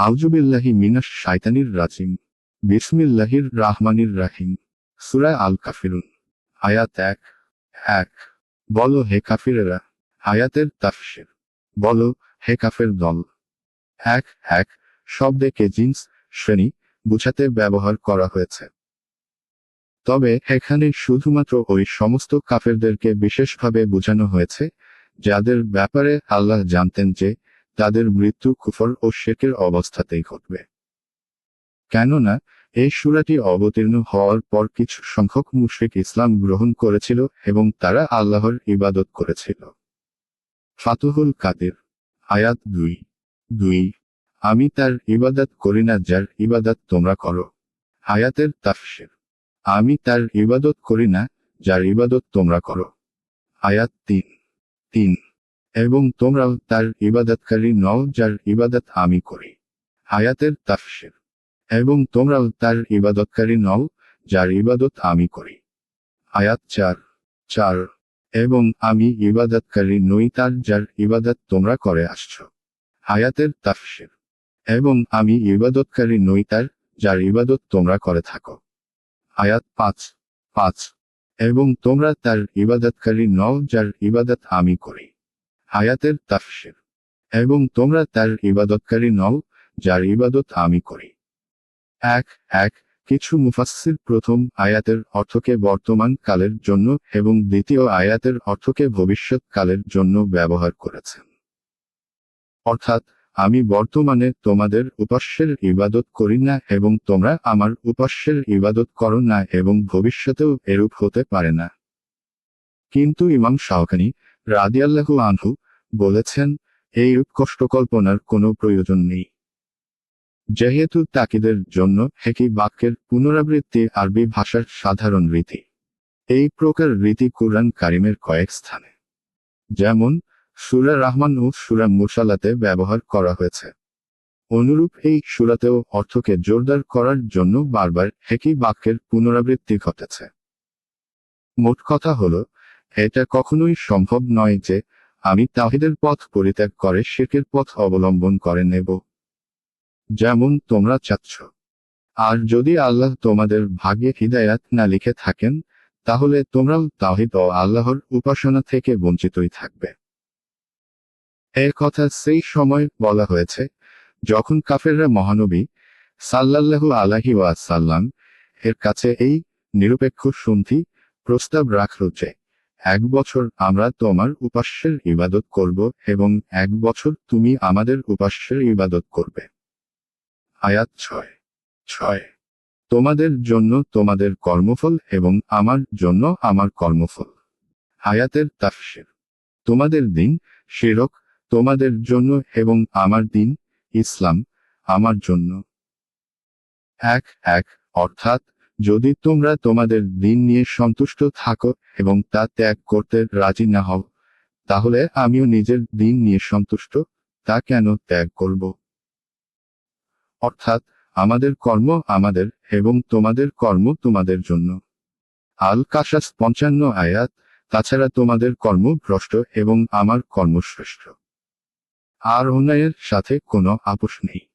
আউজুবিল্লাহি মিনাস শাইতানির রাজিম। বিসমিল্লাহির রাহমানির রাহিম। সুরা আল কাফিরুন। আয়াত এক। এক। বলো হে কাফিরেরা, আয়াতের তাফসির। বলো হে কাফের দল। এক এক। শব্দকে জিন্স, শ্রেণি, বুঝাতে ব্যবহার করা হয়েছে। তবে এখানে শুধুমাত্র ওই সমস্ত কাফেরদেরকে বিশেষভাবে বোঝানো হয়েছে, যাদের ব্যাপারে আল্লাহ জানতেন যে তাদের মৃত্যু কুফর ও শেকের অবস্থাতেই ঘটবে। কেননা, এই সুরাটি অবতীর্ণ হওয়ার পর কিছু সংখ্যক মুশরিক ইসলাম গ্রহণ করেছিল এবং তারা আল্লাহর ইবাদত করেছিল। ফাতুহুল কাদের, আয়াত দুই। দুই। আমি তার ইবাদত করি না, যার ইবাদত তোমরা করো। আয়াতের তাফসির। আমি তার ইবাদত করি না, যার ইবাদত তোমরা করো। আয়াত তিন। তিন। এবং তোমরাও তার ইবাদতকারী নও যার ইবাদত আমি করি। আয়াতের তাফসির। এবং তোমরাও তার ইবাদতকারী নও যার ইবাদত আমি করি। আয়াত চার। চার। এবং আমি ইবাদতকারী নই তার যার ইবাদত তোমরা করে আসছ। আয়াতের তাফসির। এবং আমি ইবাদতকারী নই তার যার ইবাদত তোমরা করে থাকো। আয়াত পাঁচ। পাঁচ। এবং তোমরা তার ইবাদতকারী নও যার ইবাদত আমি করি। আয়াতের তাফসির। এবং তোমরা তার ইবাদতকারী নও, যার ইবাদত আমি করি। এক এক, কিছু মুফাসসির প্রথম আয়াতের অর্থকে বর্তমান কালের জন্য এবং দ্বিতীয় আয়াতের অর্থকে ভবিষ্যৎ কালের জন্য ব্যবহার করেছেন। অর্থাৎ, আমি বর্তমানে তোমাদের উপাস্যের ইবাদত করি না এবং তোমরা আমার উপাস্যের ইবাদত করো না এবং ভবিষ্যতেও এরূপ হতে পারে না। কিন্তু ইমাম শাহকানি রাদিয়াল্লাহু আনহু বলেছেন, এই কষ্টকল্পনার কোনো প্রয়োজন নেই। যেহেতু তাকিদের জন্য একই বাক্যের পুনরাবৃত্তি আরবি ভাষার সাধারণ রীতি। এই প্রকার রীতি কুরআন কারিমের কয়েক স্থানে। যেমন, সুরা রহমান ও সুরা মুসালাতে ব্যবহার করা হয়েছে। অনুরূপ এই সুরাতেও অর্থকে জোরদার করার জন্য বারবার একই বাক্যের পুনরাবৃত্তি ঘটেছে। মোট কথা হলো এটা কখনোই সম্ভব নয় যে, আমি তাহিদের পথ পরিত্যাগ করে শেখের পথ অবলম্বন করে নেব। যেমন তোমরা চাচ্ছ। আর যদি আল্লাহ তোমাদের ভাগ্যে হিদায়াত না লিখে থাকেন, তাহলে তোমরাও তাহিদ ও আল্লাহর উপাসনা থেকে বঞ্চিতই থাকবে। এর কথা সেই সময় বলা হয়েছে, যখন কাফেররা মহানবী সাল্লাল্লাহু আলাহি ওয়াসাল্লাম এর কাছে এই নিরপেক্ষ সন্ধি প্রস্তাব রাখল যে এক বছর আমরা তোমার উপাস্যের ইবাদত করব এবং এক বছর তুমি আমাদের উপাস্যের ইবাদত করবে। আয়াত ছয়। ছয়। তোমাদের জন্য তোমাদের কর্মফল এবং আমার জন্য আমার কর্মফল। আয়াতের তাফসির। তোমাদের দিন শিরক তোমাদের জন্য এবং আমার দিন ইসলাম আমার জন্য। এক এক, অর্থাৎ যদি তোমরা তোমাদের দিন নিয়ে সন্তুষ্ট থাকো এবং তা ত্যাগ করতে রাজি না হও, তাহলে আমিও নিজের দিন নিয়ে সন্তুষ্ট, তা কেন ত্যাগ করব? অর্থাৎ আমাদের কর্ম আমাদের এবং তোমাদের কর্ম তোমাদের জন্য। আল কাশাস পঞ্চান্ন আয়াত, তাছাড়া তোমাদের কর্ম ভ্রষ্ট এবং আমার কর্ম শ্রেষ্ঠ। আর অন্যায়ের সাথে কোনো আপোষ নেই।